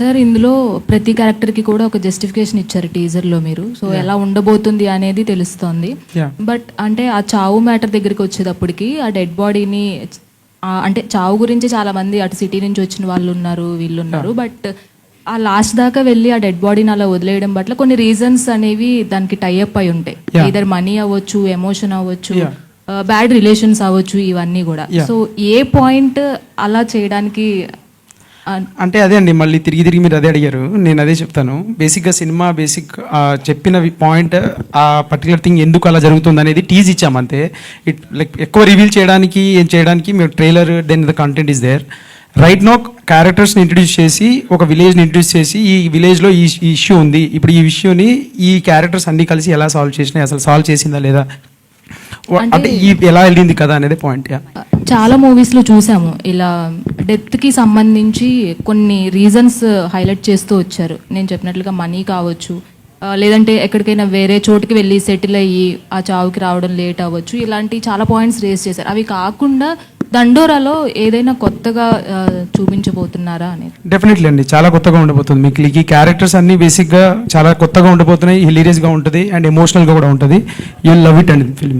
Sir ఇందులో ప్రతి క్యారెక్టర్కి కూడా ఒక జస్టిఫికేషన్ ఇచ్చారు టీజర్లో మీరు సో ఎలా ఉండబోతుంది అనేది తెలుస్తోంది. బట్ అంటే ఆ చావు మ్యాటర్ దగ్గరికి వచ్చేటప్పటికి ఆ డెడ్ బాడీని అంటే చావు గురించి చాలా మంది అటు సిటీ నుంచి వచ్చిన వాళ్ళు ఉన్నారు వీళ్ళు ఉన్నారు బట్ ఆ లాస్ట్ దాకా వెళ్ళి ఆ డెడ్ బాడీని అలా వదిలేయడం పట్ల కొన్ని రీజన్స్ అనేవి దానికి టైఅప్ అయి ఉంటాయి. ఇదర్ మనీ అవ్వచ్చు ఎమోషన్ అవ్వచ్చు. బ్యాడ్ రిలేషన్స్ అవ్వచ్చు ఇవన్నీ కూడా. సో ఏ పాయింట్ అలా చేయడానికి అంటే అదే అండి మళ్ళీ తిరిగి తిరిగి మీరు అదే అడిగారు. నేను అదే చెప్తాను. బేసిక్గా సినిమా బేసిక్ చెప్పిన పాయింట్ ఆ పర్టికులర్ థింగ్ ఎందుకు అలా జరుగుతుంది అనేది టీజ్ ఇచ్చాం అంతే. ఇట్ లైక్ ఎక్కువ రివీల్ చేయడానికి ఏం చేయడానికి మేము trailer then the content is there right no క్యారెక్టర్స్ని introduce చేసి ఒక విలేజ్ని ఇంట్రడ్యూస్ చేసి ఈ విలేజ్లో ఈ ఇష్యూ ఉంది. ఇప్పుడు ఈ ఇష్యూని ఈ క్యారెక్టర్స్ అన్ని కలిసి ఎలా సాల్వ్ చేసినాయి అసలు సాల్వ్ చేసిందా లేదా? అంటే ఈ ఎలా వెళ్ళింది కదా అనేది పాయింట్ యా చాలా మూవీస్లో చూసాము. ఇలా డెప్త్కి సంబంధించి కొన్ని రీజన్స్ హైలైట్ చేస్తూ వచ్చారు. నేను చెప్పినట్లుగా మనీ కావచ్చు లేదంటే ఎక్కడికైనా వేరే చోటుకి వెళ్ళి సెటిల్ అయ్యి ఆ చావుకి రావడం లేట్ అవ్వచ్చు. ఇలాంటి చాలా పాయింట్స్ రేస్ చేశారు. అవి కాకుండా దండోరాలో ఏదైనా కొత్తగా చూపించబోతున్నారా అనేది. డెఫినెట్లీ అండి. చాలా కొత్తగా ఉండబోతుంది. మీకు ఈ క్యారెక్టర్స్ అన్ని బేసిక్గా చాలా కొత్తగా ఉండబోతున్నాయి. హిలీరియస్గా ఉంటుంది. అండ్ ఎమోషనల్గా కూడా ఉంటుంది. యూ లవ్ ఇట్ అండి ఫిల్మ్